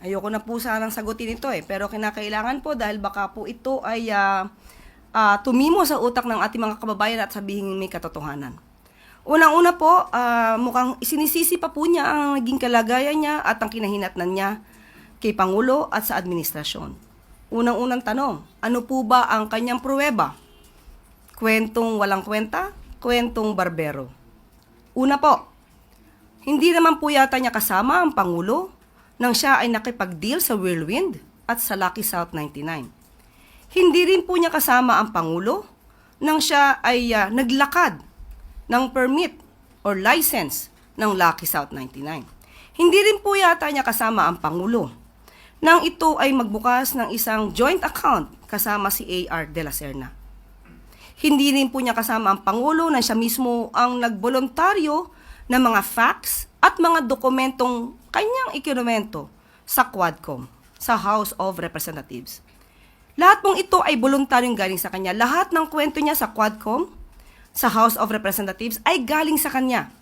Ayoko na po sanang sagutin ito eh, pero kinakailangan po dahil baka po ito ay ah, ah, tumimo sa utak ng ating mga kababayan at sabihin may katotohanan. Unang-una po, ah, mukhang isinisisi pa po niya ang naging kalagayan niya at ang kinahinatnan niya kay Pangulo at sa administrasyon. Unang-unang tanong, ano po ba ang kanyang pruweba? Kwentong walang kwenta? Kwentong barbero? Una po, hindi naman po yata niya kasama ang Pangulo nang siya ay nakipag-deal sa Whirlwind at sa Lucky South 99. Hindi rin po niya kasama ang Pangulo nang siya ay ah, naglakad ng permit or license ng Lucky South 99. Hindi rin po yata niya kasama ang Pangulo nang ito ay magbukas ng isang joint account kasama si A.R. De La Serna. Hindi rin po niya kasama ang Pangulo na siya mismo ang nagboluntaryo ng mga facts at mga dokumentong kanyang ikinumento sa Quadcom, sa House of Representatives. Lahat pong ito ay voluntaryong galing sa kanya. Lahat ng kwento niya sa Quadcom, sa House of Representatives, ay galing sa kanya.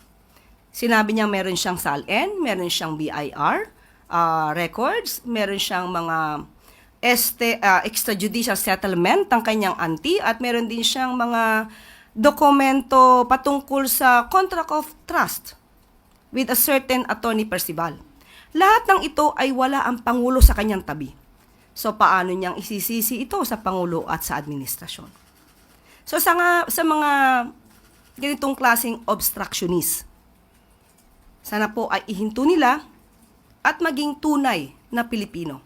Sinabi niya meron siyang SALN, meron siyang BIR ah, records, meron siyang mga este, ah, extrajudicial settlement ng kanyang auntie at meron din siyang mga dokumento patungkol sa contract of trust with a certain attorney Percival. Lahat ng ito ay wala ang Pangulo sa kanyang tabi. So paano niyang isisisi ito sa Pangulo at sa administrasyon? So sa, nga, sa mga ganitong klaseng obstructionist, sana po ay ihinto nila at maging tunay na Pilipino.